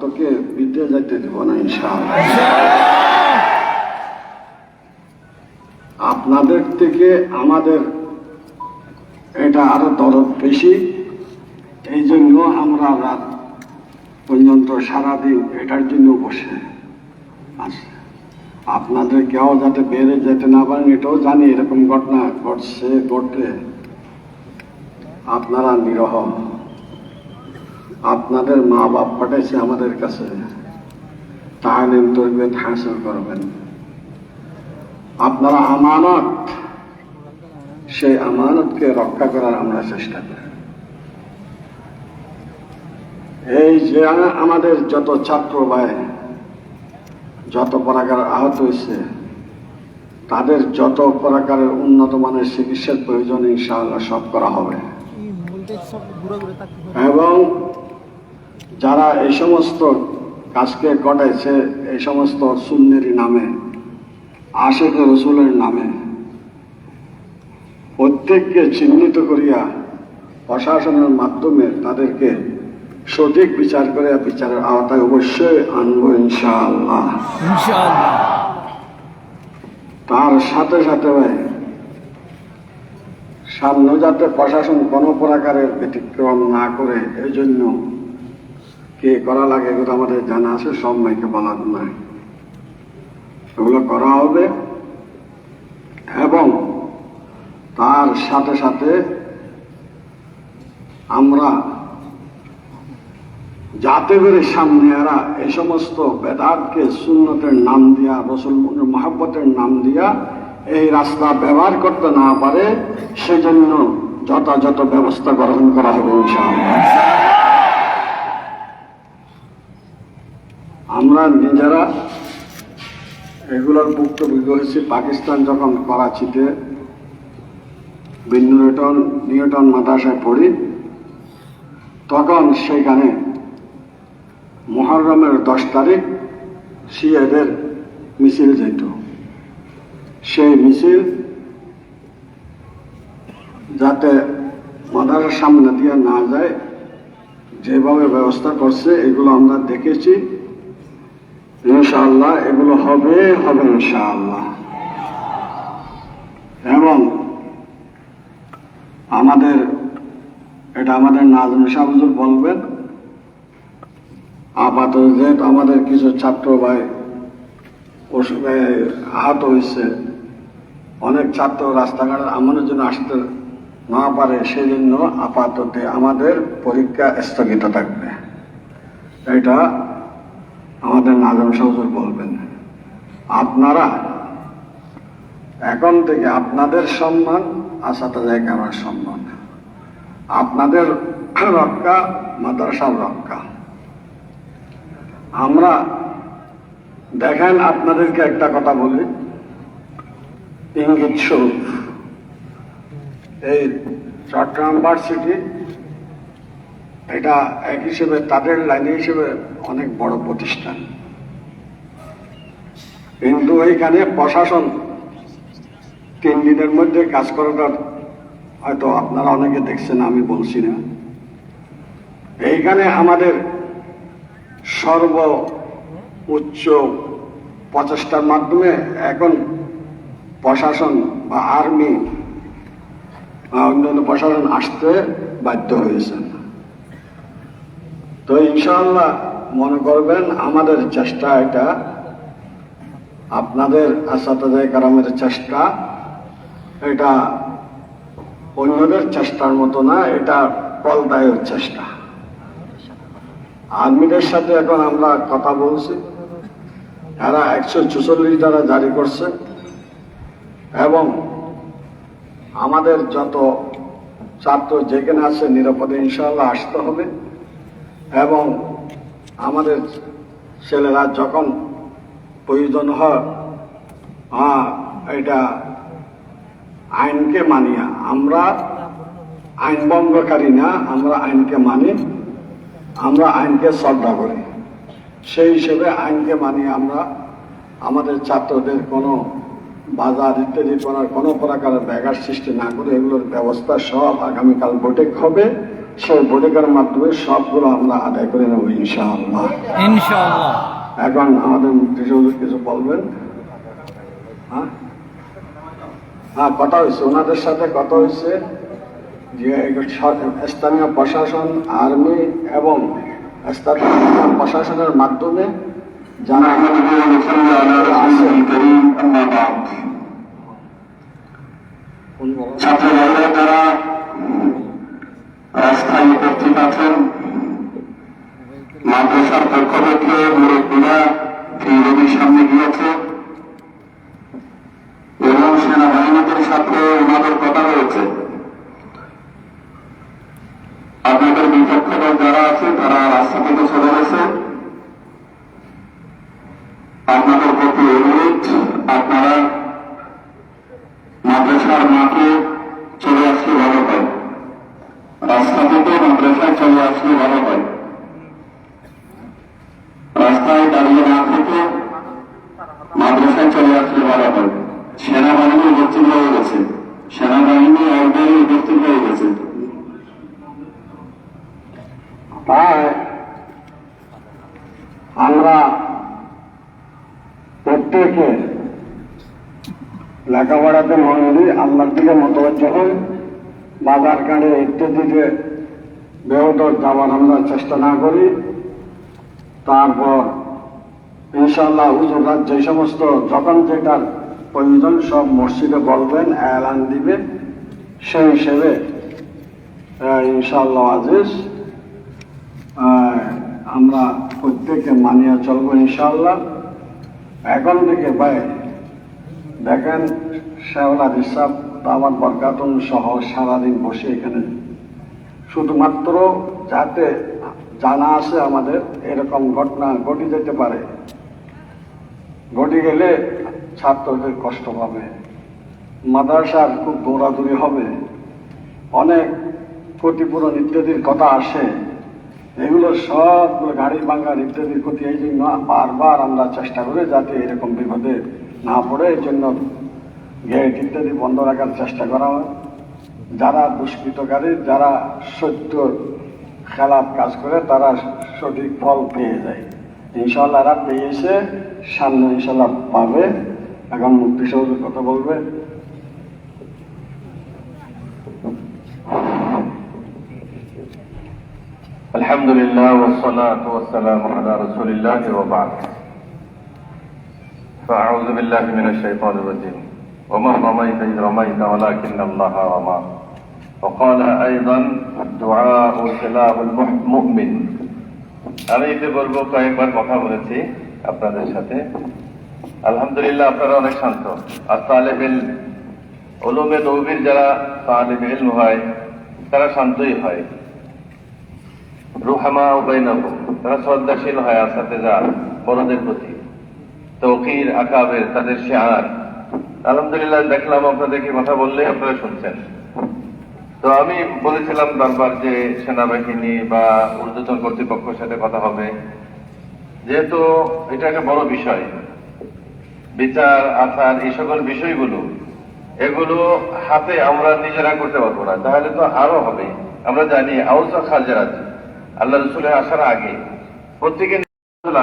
রক্তকে বিদ্যে যাইতে দেব না, ইনশাআল্লাহ। আপনাদের থেকে আমাদের এটা আরও দরদ বেশি। এই জন্য আমরা রাত পর্যন্ত সারাদিন এটার জন্য বসে। আছি আপনাদের কেউ যাতে বেড়ে যেতে না পারেন, এটাও জানি এরকম ঘটনা ঘটছে, ঘটলে আপনারা নিরহ আপনাদের মা বাপ পাঠাইছে আমাদের কাছে। তাহলিম তরবিয়ত হাসিল করবেন। আপনারা আমানত সেই আমানতকে রক্ষা করার আমরা চেষ্টা করি। এই যে আমাদের যত ছাত্র ভাই যত প্রকার আহত হয়েছে তাদের যত প্রকারের উন্নত মানের চিকিৎসার প্রয়োজন ইনশাআল্লাহ সব করা হবে। এবং যারা এই সমস্ত কাজকে ঘটাইছে এই সমস্ত সুন্নেরই নামে আশেখ রসুলের নামে প্রত্যেককে চিহ্নিত করিয়া প্রশাসনের মাধ্যমে তাদেরকে সঠিক বিচার করে বিচারের আওতায় অবশ্যই আনব ইনশাআল্লাহ। ইনশাআল্লাহ। তার সাথে সাথে ভাই সামনে যাতে প্রশাসন কোনো প্রকারের ব্যতিক্রম না করে এই জন্য কে করা লাগে এগুলো আমাদের জানা আছে, সব মেয়েকে বলার নাই। এগুলো করা হবে এবং তার সাথে সাথে আমরা যাতে করে সামনে এরা এই সমস্ত বেদাতকে সুন্নতের নাম দিয়া রসুল মহাব্বতের নাম দিয়া এই রাস্তা ব্যবহার করতে না পারে, সেজন্য যথাযথ ব্যবস্থা গ্রহণ করা হবে ইনশাআল্লাহ। আমরা নিজেরা এগুলোর ভুক্তভোগী হয়েছি। পাকিস্তান যখন করাচিতে বিন্দু নিউটন মাদ্রাসায় পড়ি, তখন সেখানে মহরমের দশ তারিখ সিএদের মিছিল যেত। সেই মিছিল যাতে মাদারের সামনে দিয়ে না যায়, যেভাবে ব্যবস্থা করছে, এগুলো আমরা দেখেছি। ইনশাআল্লাহ, এগুলো হবে হবে ইনশাআল্লাহ। এবং আমাদের, এটা আমাদের নাজম শাহুজুর বলবেন আপাতত যেহেতু আমাদের কিছু ছাত্র ভাই আহত হয়েছে, অনেক ছাত্র রাস্তাঘাটে আমাদের জন্য আসতে না পারে সেই জন্য আপাতত আমাদের পরীক্ষা স্থগিত থাকবে। এটা আমাদের নাজম সহজুর বলবেন আপনারা এখন থেকে আপনাদের সম্মান আশাতে জায়গা আমার সম্মান। আপনাদের রক্ষা, মাদ্রাসার রক্ষা। আমরা দেখেন আপনাদেরকে একটা কথা বলি। ইঙ্গিত স্বরূপ। এই চট্টগ্রাম ভার্সিটি এটা এক হিসেবে তাদের লাইনে হিসেবে অনেক বড় প্রতিষ্ঠান। কিন্তু এইখানে প্রশাসন তিন দিনের মধ্যে কাজ করাটা হয়তো আপনারা অনেকে দেখছেন, আমি বলছি না। এইখানে আমাদের সর্ব উচ্চ প্রচেষ্টার মাধ্যমে এখন প্রশাসন বা আর্মি বা অন্যান্য প্রশাসন আসতে বাধ্য হয়েছেন। তো ইনশাল্লাহ মনে করবেন, আমাদের চেষ্টা এটা, আপনাদের আসাদায় কারামের চেষ্টা, এটা অন্যদের চেষ্টার মতো না, এটা ফলদায়ক চেষ্টা। আর্মিদের সাথে এখন আমরা কথা বলছি। এরা একশো চুচল্লিশ দ্বারা জারি করছে। এবং আমাদের যত ছাত্র যেখানে আছে, নিরাপদে ইনশাল্লাহ আসতে হবে। এবং আমাদের ছেলেরা যখন প্রয়োজন হয় হ্যাঁ এটা আইনকে মানিয়া আমরা আইন ভঙ্গকারী না, আমরা আইনকে মানি, আমরা আইনকে শ্রদ্ধা করি। সেই হিসেবে আইনকে মানি আমরা, আমাদের ছাত্রদের কোনো বাজার ইত্যাদি করার কোনো প্রকারের ব্যাঘাত সৃষ্টি না করে এগুলোর ব্যবস্থা সব আগামীকাল বৈঠক হবে। সেই বৈঠকের মাধ্যমে সবগুলো আমরা আদায় করে নেব ইনশাআল্লাহ। ইনশাআল্লাহ। এখন আমাদের মুক্তি কিছু বলবেন? হ্যাঁ? হ্যাঁ কথা হয়েছে। ওনাদের সাথে কথা হয়েছে যে স্থানীয় প্রশাসন আর্মি এবং স্থানীয় প্রশাসনের মাধ্যমে যারা আছেন ছাত্র ভাইরা কর্তৃপাঠন মাদ্রাসার পক্ষ থেকে মুরব্বীরা তাই আমরা প্রত্যেকে লেখাপড়াতে মন দিই আল্লাহর দিকে মতবাজ্য হই বাজার কাঁড়ে ইত্যাদিতে বেহতর যাওয়ার আমরা চেষ্টা না করি তারপর ইনশাল্লাহ হুজুররা যে সমস্ত যখন যেটার প্রয়োজন সব মসজিদে বলবেন এলান দিবে সেই হিসেবে আহ, ইনশাআল্লাহ আজিজ। আমরা প্রত্যেকে মানিয়ে চলবো ইনশাল্লাহ এখন থেকে ভাই, দেখেন শেওলা হিসাব আমার বরকাতুন সহ সারাদিন বসে এখানে। শুধুমাত্র যাতে জানা আছে আমাদের, এরকম ঘটনা ঘটে যেতে পারে। ঘটে গেলে ছাত্রদের কষ্ট পাবে। মাদ্রাসার খুব দৌড়াদৌড়ি হবে। অনেক ক্ষতিপূরণ ইত্যাদির কথা আসে। এগুলো সবগুলো গাড়ি ভাঙ্গার ইত্যাদির ক্ষতি, এই জন্য বারবার আমরা চেষ্টা করি যাতে এরকম বিপদে না পড়ে। এই জন্য গেট ইত্যাদি বন্ধ রাখার চেষ্টা করা হয়। যারা দুষ্কৃতকারী যারা সত্য খেলাপ কাজ করে, তারা সঠিক ফল পেয়ে যায়। ইনশাল্লাহ এরা পেয়েছে সামনে ইনশাল্লাহ পাবে। এখন মুক্তি কথা বলবে। الحمد لله والصلاة والسلام على رسول الله وبعد فأعوذ بالله من الشيطان الرجيم وما رميت إذ رميت ولكن الله رمى وقال أيضا دعاء سلاح المؤمن আমি এতে বলবো কয়েকবার কথা বলেছি আপনাদের সাথে আলহামদুলিল্লাহ আপনারা অনেক শান্ত আর তালেবেল ওলমে নবীর যারা তালেব ইলম হয় তারা শান্তই হয় রুহামা উবাইনাহুম তারা শ্রদ্ধাশীল হয় আসাতে যান বড়দের প্রতি। তৌকির, আকাবের, তাদের আলহামদুলিল্লাহ, দেখলাম আপনাদেরকে কথা বললে আপনারা শুনছেন। তো আমি বলেছিলাম বারবার যে সেনাবাহিনী বা ঊর্ধ্বতন কর্তৃপক্ষের সাথে কথা হবে। যেহেতু এটা একটা বড় বিষয়, বিচার, আচার, এই সকল বিষয়গুলো, এগুলো হাতে আমরা নিজেরা করতে পারব না। তাহলে তো আরও হবে। আমরা জানি, আউসা খাজরাত আল্লাহ রসুলের আসার আগে প্রত্যেকে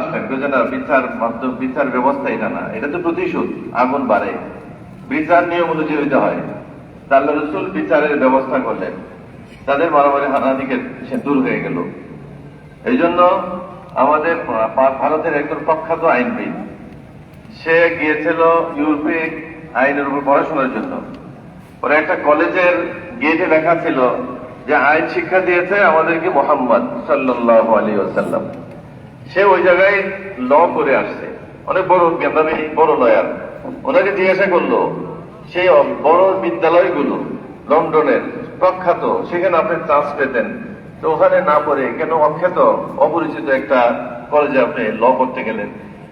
আসলেন না বিচার মাধ্যম, বিচার ব্যবস্থা এটা না, এটা তো প্রতিশোধ, আগুন বাড়ে। বিচার নিয়ম অনুযায়ী হইতে হয়। আল্লাহ রসুল বিচারের ব্যবস্থা করলেন। তাদের মারামারি হানাদিকে সে দূর হয়ে গেল। এই জন্য আমাদের ভারতের একজন প্রখ্যাত আইনবিদ, সে গিয়েছিল ইউরোপে আইনের উপর পড়াশোনার জন্য। ওরা একটা কলেজের গেটে লেখা ছিল যে আইন শিক্ষা দিয়েছে আমাদেরকে মোহাম্মদ সাল্লাহ আলী ওসাল্লাম সে ওই জায়গায় ল করে আসছে। অনেক বড় জ্ঞানী বড় লয়ার। ওনাকে জিজ্ঞাসা করল সেই বড় বিদ্যালয়গুলো লন্ডনের প্রখ্যাত সেখানে আপনি চান্স পেতেন। তো ওখানে না পড়ে কেন অখ্যাত অপরিচিত একটা কলেজে আপনি ল করতে গেলেন?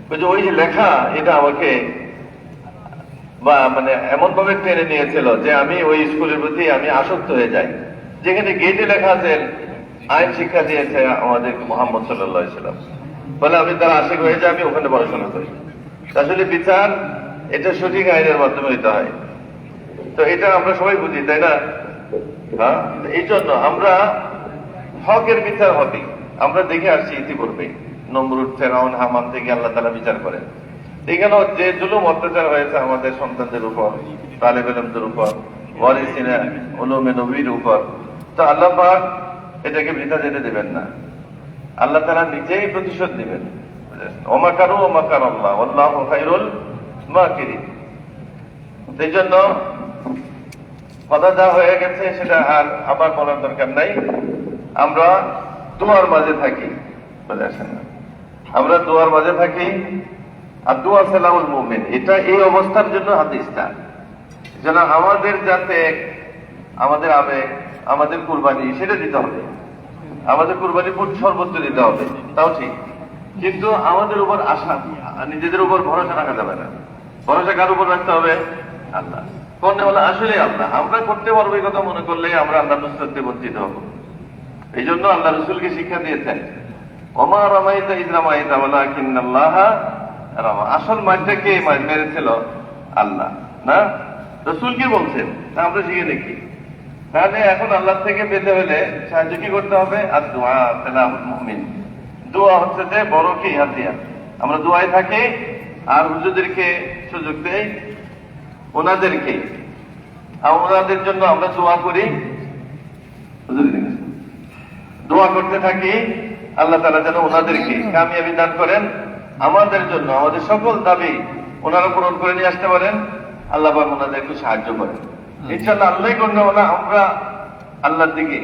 বলছে, ওই যে লেখা এটা আমাকে বা মানে এমন ভাবে টেনে নিয়েছিল যে আমি ওই স্কুলের প্রতি আমি আসক্ত হয়ে যাই। যেখানে গেটে লেখা আছে, আইন শিক্ষা দিয়েছে আমাদের মোহাম্মদ সাল্লাহ সাল্লাম। বলে আমি তার আশিক হয়ে যাই, আমি ওখানে পড়াশোনা করি। আসলে বিচার, এটা সঠিক আইনের মাধ্যমে হইতে হয়। তো এটা আমরা সবাই বুঝি, তাই না? হ্যাঁ? এই জন্য আমরা হকের বিচার হবে। আমরা দেখে আসছি ইতিপূর্বে। নমরুদ ফেরাউন হামান থেকে আল্লাহ তালা বিচার করেন। এখানেও যে জুলুম অত্যাচার হয়েছে আমাদের সন্তানদের উপর তালেব এলমদের উপর, ওয়ারিসিনা উলুমে নবীর উপর তো আল্লাহ পাক এটাকে বৃথা যেতে দেবেন না। আল্লাহ তারা নিজেই প্রতিশোধ দিবেন ওমাকারু ওমাকার আল্লাহ আল্লাহ খাইরুল মাকিরিন। সেই জন্য কথা যা হয়ে গেছে সেটা আর আবার বলার দরকার নাই। আমরা দোয়ার মাঝে থাকি? আমরা দোয়ার মাঝে থাকি, আর দোয়া সালামুল মুমিন, এটা এই অবস্থার জন্য হাদিসটা। যেন আমাদের যাতে আমাদের আবেগ আমাদের কুরবানি সেটা দিতে হবে। আমাদের কুরবানি সর্বোচ্চ দিতে হবে। তাও ঠিক। কিন্তু আমাদের উপর আশা নিজেদের উপর ভরসা রাখা যাবে না। ভরসা কার উপর রাখতে হবে? আল্লাহ। কোন হলো আসলে আল্লাহ। আমরা করতে পারব এই কথা মনে করলে আমরা আল্লাহ নুসরতে বঞ্চিত হব। এই জন্য আল্লাহ রসুলকে শিক্ষা দিয়েছেন অমা রামাইতা ইদ রামাইতা বলা কিন্নাল্লাহ রামা। আসল মাঠটা কে মেরেছিল? আল্লাহ। না? রসুল কি বলছেন? আমরা শিখে দেখি। তাহলে এখন আল্লাহ থেকে পেতে হলে সাহায্য কি করতে হবে? আর দোয়া সালাম মুমিন। দোয়া হচ্ছে যে বড় কি হাতিয়ার। আমরা দোয়ায় থাকি, আর হুজুরদেরকে সুযোগ দেই, ওনাদেরকে। আর ওনাদের জন্য আমরা দোয়া করি। দোয়া করতে থাকি, আল্লাহ তালা যেন ওনাদেরকে কামিয়াবি দান করেন। আমাদের জন্য, আমাদের সকল দাবি ওনারা পূরণ করে নিয়ে আসতে পারেন। আল্লাহ পাক ওনাদের একটু সাহায্য করেন। ইনশাল্লাহ আল্লাহ করলে আমরা আল্লাহর দিকে,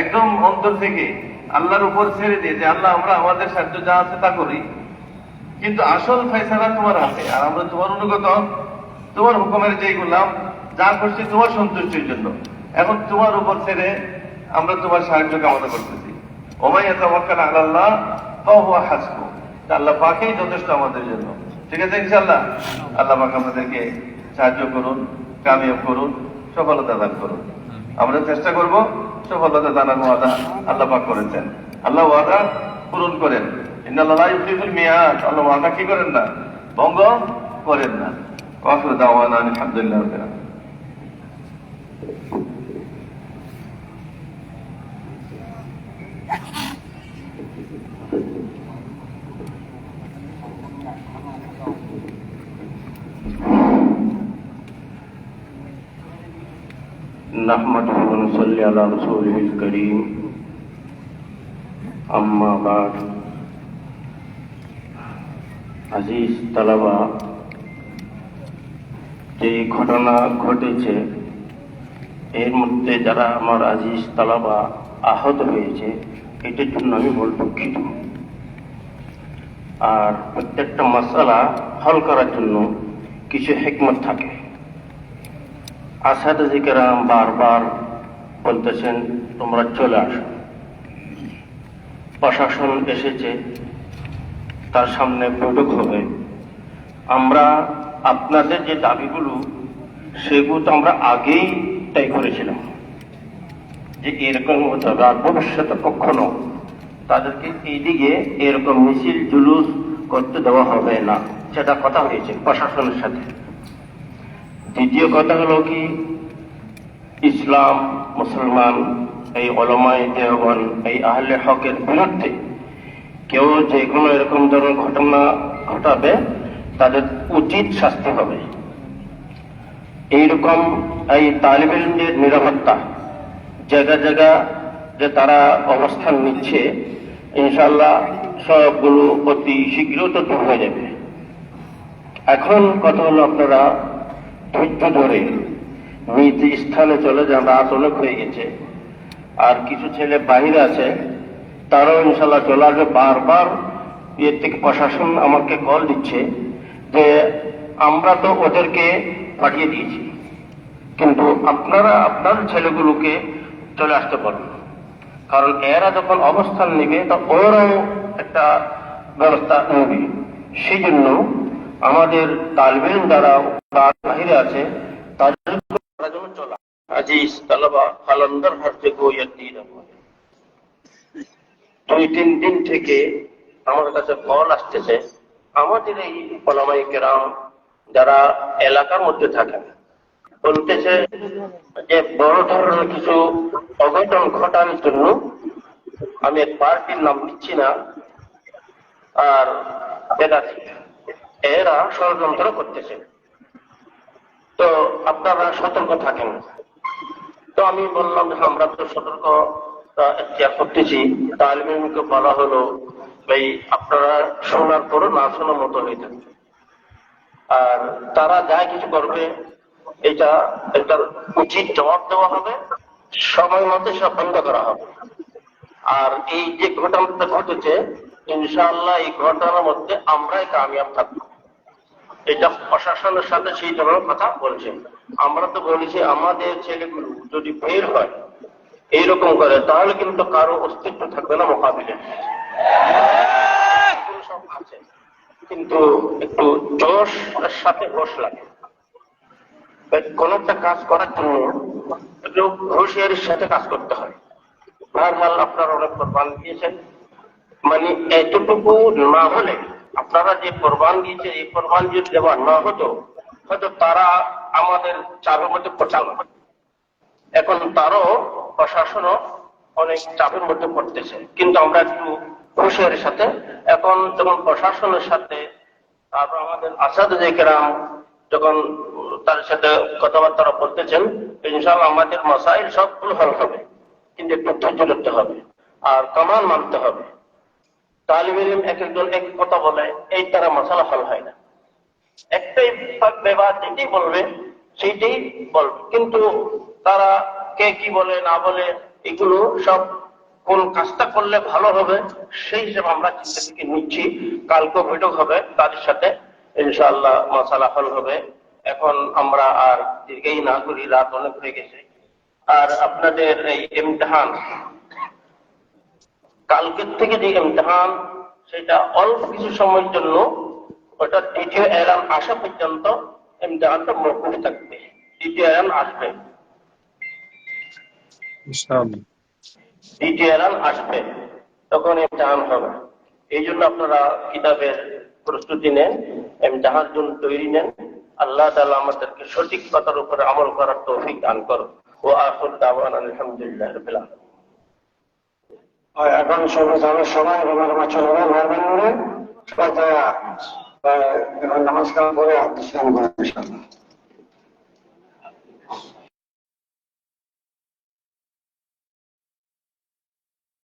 একদম অন্তর থেকে আল্লাহর উপর ছেড়ে দিয়ে যে আল্লাহ আমরা আমাদের সাহায্য যা আছে তা করি। কিন্তু আসল ফেসলা তোমার হাতে, আর আমরা তোমার অনুগত, তোমার হুকুমের যেই গুলাম, যা করছি তোমার সন্তুষ্টির জন্য। এখন তোমার উপর ছেড়ে আমরা তোমার সাহায্য কামনা করতেছি। ওমাই তাওয়াক্কাল আলাল্লাহ ফাহুয়া হাসবু তা আল্লাহ পাকেই যথেষ্ট আমাদের জন্য। ঠিক আছে ইনশাল্লাহ আল্লাহ পাক আমাদেরকে সাহায্য করুন। কামিয়াব করুন, সফলতা দান করুন। আমরা চেষ্টা করব সফলতা দানার ওয়াদা আল্লাহ পাক করেছেন। আল্লাহ ওয়াদা পূরণ করেন। ইন্নাল্লাহ লা মিয়াদ। আল্লাহ ওয়াদা কি করেন না? ভঙ্গ করেন না। ওয়াখির দাওয়ানা আলহামদুলিল্লাহ ونصلي على رسوله الكريم أما بعد আজিজ তালাবা যে ঘটনা ঘটেছে এর মধ্যে যারা আমার আজিজ তালাবা আহত হয়েছে এটার জন্য আমি বল দুঃখিত আর প্রত্যেকটা মশালা হল করার জন্য কিছু হেকমত থাকে আসাদ জিকেরাম বারবার বলতেছেন, তোমরা চলে আসো। প্রশাসন এসেছে, তার সামনে বৈঠক হবে। আমরা আপনাদের যে দাবিগুলো, সেগুলো তো আমরা আগেই তাই করেছিলাম। যে এরকম হতে হবে, আর ভবিষ্যতে কখনো তাদেরকে এইদিকে এরকম মিছিল, জুলুস করতে দেওয়া হবে না। সেটা কথা হয়েছে প্রশাসনের সাথে। দ্বিতীয় কথা হলো কি ইসলাম, মুসলমান, এই অলমাই দেহগণ এই আহলে হকের বিরুদ্ধে কেউ যে কোনো এরকম ধরনের ঘটনা ঘটাবে, তাদের উচিত শাস্তি হবে। এইরকম এই তালিবেলদের নিরাপত্তা জায়গা জায়গা যে তারা অবস্থান নিচ্ছে ইনশাল্লাহ সবগুলো অতি শীঘ্র তো দূর হয়ে যাবে। এখন কথা হলো আপনারা ধৈর্য ধরে নিজ স্থানে চলে যান, রাত অনেক হয়ে গেছে। আর কিছু ছেলে বাহিরে আছে, তারাও ইনশাল্লাহ চলে আসবে। বারবার ইয়ে থেকে প্রশাসন আমাকে কল দিচ্ছে যে আমরা তো ওদেরকে পাঠিয়ে দিয়েছি, কিন্তু আপনারা আপনার ছেলেগুলোকে চলে আসতে পারবেন কারণ এরা যখন অবস্থান নেবে, তা ওরাও একটা ব্যবস্থা নেবে। সেই জন্য আমাদের তালবেন যারা বাহিরে আছে তাদের দুই, তিন দিন থেকে আমার কাছে আসতেছে। আমাদের এই যারা এলাকার মধ্যে বলতেছে যে বড় ধরনের কিছু অঘটন ঘটানোর জন্য আমি পার্টির নাম নিচ্ছি না, আর এরা ষড়যন্ত্র করতেছে। তো আপনারা সতর্ক থাকেন। তো আমি বললাম যে আমরা তো সতর্ক করতেছি। তালিমকে বলা হলো, ভাই, আপনারা শোনার পরও না শোনার মতো হয়ে থাকবে আর তারা যা কিছু করবে, এটা একটা উচিত জবাব দেওয়া হবে, সময় মতো সব বন্ধ করা হবে। আর এই যে ঘটনাটা ঘটেছে, ইনশাআল্লাহ এই ঘটনার মধ্যে আমরাই কামিয়াব থাকব। এটা প্রশাসনের সাথে সেই ধরনের কথা বলছে আমরা তো বলেছি, আমাদের ছেলেগুলো যদি বের হয় এইরকম করে, তাহলে কিন্তু কারও অস্তিত্ব থাকবে না মোকাবিলে। কিন্তু একটু জোশ সাথে হোশ লাগে। কোন একটা কাজ করার জন্য একটু হুঁশিয়ারির সাথে কাজ করতে হয়। আপনারা অনেক কোরবান দিয়েছেন। মানে এতটুকু না হলে আপনারা যে কোরবান দিয়েছে এই কোরবান যদি দেওয়া না হতো, হয়তো তারা আমাদের চাপের মধ্যে পচাল এখন তারও প্রশাসনও অনেক চাপের মধ্যে পড়তেছে। কিন্তু আমরা একটু হুঁশিয়ারির সাথে, এখন যখন প্রশাসনের সাথে তারপর আমাদের আসাদ কেরাম যখন তার সাথে কথাবার্তা বলতেছেন, ইনশাআল্লাহ আমাদের মশাইল সবগুলো হল হবে, কিন্তু একটু ধৈর্য ধরতে হবে, আর কমান মানতে হবে। তালিম এক একজন এক কথা বলে, এই তারা মশালা হল হয় না। একটাই ব্যবহার যেটাই বলবে, সেইটাই বলবে। কিন্তু তারা কে কি বলে, না বলে, এগুলো সব কোন কাজটা করলে ভালো হবে, সেই হিসেবে আমরা চিন্তা থেকে নিচ্ছি। কালকে বৈঠক হবে, তাদের সাথে ইনশাআল্লাহ মশালা হল হবে। এখন আমরা আর দীর্ঘই না করি, রাত অনেক হয়ে গেছে। আর আপনাদের এই ইমতিহান কালকের থেকে যে ইমতিহান সেটা অল্প কিছু সময়ের জন্য ওটা দ্বিতীয় এলান আসা পর্যন্ত ইমতিহানটা মৌকুফ থাকবে। দ্বিতীয় এলান আসবে। দ্বিতীয় এলান আসবে। তখন ইমতিহান হবে। এই জন্য আপনারা কিতাবের প্রস্তুতি নেন ইমতিহান জন্য তৈরি নেন। আল্লাহ তালা আমাদেরকে সঠিক কথার উপরে আমল করার তৌফিক দান করো ও আখুর দাওয়ান আলহামদুলিল্লাহ এখন সবাই যাবে সবাই রোমার চলবে মেহরবানি করে সবাই তারা, এখন নমস্কার করে আত্মস্থান করে